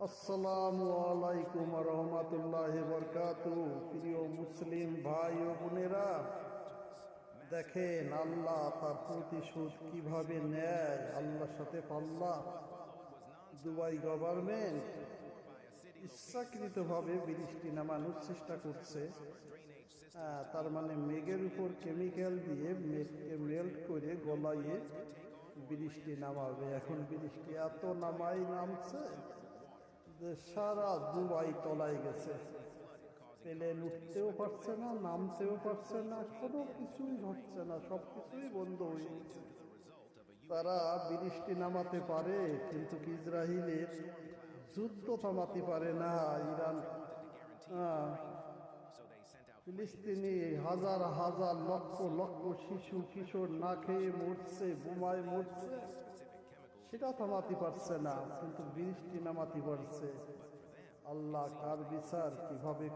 আসসালামু আলাইকুম রহমতুল্লাহ বরকাত প্রিয় মুসলিম ভাই ও বোনেরা, দেখেন আল্লাহ তার প্রতিশোধ কীভাবে নেয়? আল্লাহর সাথে পাল্লা। দুবাই গভর্নমেন্ট ইচ্ছাকৃতভাবে বৃষ্টি নামানোর চেষ্টা করছে। তার মানে মেঘের উপর কেমিক্যাল দিয়ে মেঘকে মেল্ট করে গলাইয়ে বৃষ্টি নামাবে। এখন বৃষ্টি এত নামাই নামছে। সারা দুবাই তলায় গেছে। প্লেন উঠতেও পারছে না, নামতেও পারছে না, কোনো কিছুই হচ্ছে না সব কিছুই বন্ধ হয়ে গেছে। তারা বৃষ্টি নামাতে পারে, কিন্তু কি ইসরায়েলের যুদ্ধ থামাতে পারে না, ইরান ফিলিস্তিনি হাজার হাজার লক্ষ লক্ষ শিশু, কিশোর না খেয়ে মরছে, বোমায় মরছে। সেটা থামাতে পারছে না কিন্তু বৃষ্টি নামাতে পারছে। আল্লাহ কার বিচার কীভাবে